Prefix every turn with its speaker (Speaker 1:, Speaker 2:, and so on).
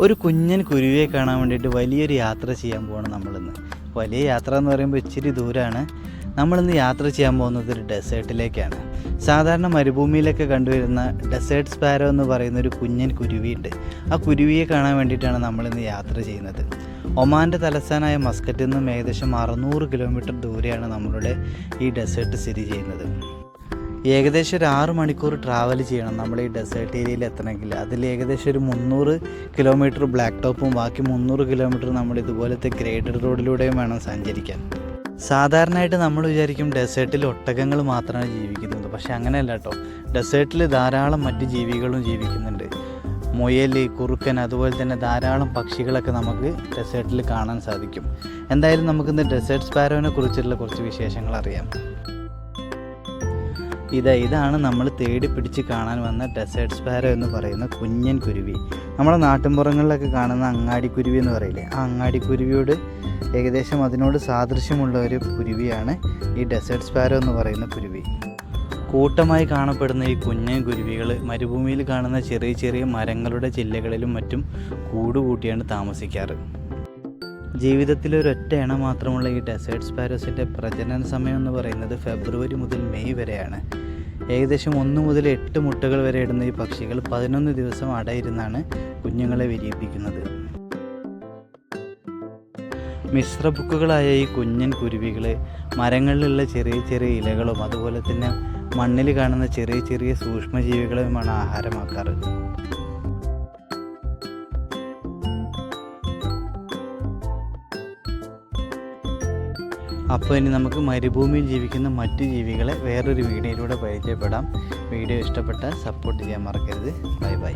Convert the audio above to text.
Speaker 1: ഒരു കുഞ്ഞൻ കുരുവിയെ കാണാൻ വേണ്ടിയിട്ട് വലിയൊരു യാത്ര ചെയ്യാൻ പോകണം നമ്മളിന്ന്. വലിയ യാത്ര എന്ന് പറയുമ്പോൾ ഇച്ചിരി ദൂരമാണ് നമ്മളിന്ന് യാത്ര ചെയ്യാൻ പോകുന്നത് ഒരു ഡെസേർട്ടിലേക്കാണ്. സാധാരണ മരുഭൂമിയിലൊക്കെ കണ്ടുവരുന്ന ഡെസേർട്ട് സ്പാരോ എന്ന് പറയുന്ന ഒരു കുഞ്ഞൻ കുരുവിയുണ്ട്. ആ കുരുവിയെ കാണാൻ വേണ്ടിയിട്ടാണ് നമ്മളിന്ന് യാത്ര ചെയ്യുന്നത്. ഒമാന്റെ തലസ്ഥാനായ മസ്കറ്റിൽ നിന്നും ഏകദേശം അറുന്നൂറ് കിലോമീറ്റർ ദൂരെയാണ് നമ്മളുടെ ഈ ഡെസേർട്ട് സ്ഥിതി ചെയ്യുന്നത്. ഏകദേശം ഒരു ആറ് മണിക്കൂർ ട്രാവൽ ചെയ്യണം നമ്മൾ ഈ ഡെസേർട്ട് ഏരിയയിൽ എത്തണമെങ്കിൽ. അതിൽ ഏകദേശം ഒരു മുന്നൂറ് കിലോമീറ്റർ ബ്ലാക്ക് ടോപ്പും ബാക്കി മുന്നൂറ് കിലോമീറ്റർ നമ്മൾ ഇതുപോലത്തെ ഗ്രേഡഡ് റോഡിലൂടെയും വേണം സഞ്ചരിക്കാൻ. സാധാരണയായിട്ട് നമ്മൾ വിചാരിക്കും ഡെസേർട്ടിൽ ഒട്ടകങ്ങൾ മാത്രമാണ് ജീവിക്കുന്നത്. പക്ഷേ അങ്ങനെയല്ല കേട്ടോ ഡെസേർട്ടിൽ ധാരാളം മറ്റ് ജീവികളും ജീവിക്കുന്നുണ്ട്. മുയൽ കുറുക്കൻ അതുപോലെ തന്നെ ധാരാളം പക്ഷികളൊക്കെ നമുക്ക് ഡെസേർട്ടിൽ കാണാൻ സാധിക്കും. എന്തായാലും നമുക്കിന്ന് ഡെസേർട്ട് സ്പാരോനെ കുറിച്ചുള്ള കുറച്ച് വിശേഷങ്ങൾ അറിയാം. ഇത് ഇതാണ് നമ്മൾ തേടി പിടിച്ച് കാണാൻ വന്ന ഡെസേർട്ട് സ്പാരോ എന്ന് പറയുന്ന കുഞ്ഞൻ കുരുവി. നമ്മുടെ നാട്ടിൻപുറങ്ങളിലൊക്കെ കാണുന്ന അങ്ങാടി കുരുവി എന്ന് പറയില്ലേ? ആ അങ്ങാടി കുരുവിയോട് ഏകദേശം അതിനോട് സാദൃശ്യമുള്ള ഒരു കുരുവിയാണ് ഈ ഡെസേർട്ട് സ്പാരോ എന്ന് പറയുന്ന കുരുവി. കൂട്ടമായി കാണപ്പെടുന്ന ഈ കുഞ്ഞൻ കുരുവികൾ മരുഭൂമിയിൽ കാണുന്ന ചെറിയ ചെറിയ മരങ്ങളുടെ ചില്ലകളിലും മറ്റും കൂടുകൂട്ടിയാണ് താമസിക്കാറ്. ജീവിതത്തിൽ ഒരൊറ്റ ഇണ മാത്രമുള്ള ഈ ഡെസേർട്ട് സ്പാരോസിന്റെ പ്രജനന സമയം എന്ന് പറയുന്നത് ഫെബ്രുവരി മുതൽ മെയ് വരെയാണ്. ഏകദേശം ഒന്ന് മുതൽ എട്ട് മുട്ടകൾ വരെ ഇടുന്ന ഈ പക്ഷികൾ പതിനൊന്ന് ദിവസം അടയിരുന്നാണ് കുഞ്ഞുങ്ങളെ വിരിയിപ്പിക്കുന്നത്. മിശ്രബുക്കുകളായ ഈ കുഞ്ഞൻ കുരുവികൾ മരങ്ങളിലുള്ള ചെറിയ ചെറിയ ഇലകളും അതുപോലെ തന്നെ മണ്ണിൽ കാണുന്ന ചെറിയ ചെറിയ സൂക്ഷ്മജീവികളുമാണ് ആഹാരമാക്കാറ്. അപ്പോൾ ഇനി നമുക്ക് മരുഭൂമിയിൽ ജീവിക്കുന്ന മറ്റു ജീവികളെ വേറൊരു വീഡിയോയിലൂടെ പരിചയപ്പെടാം. വീഡിയോ ഇഷ്ടപ്പെട്ടാൽ സപ്പോർട്ട് ചെയ്യാൻ മറക്കരുത്. Bye bye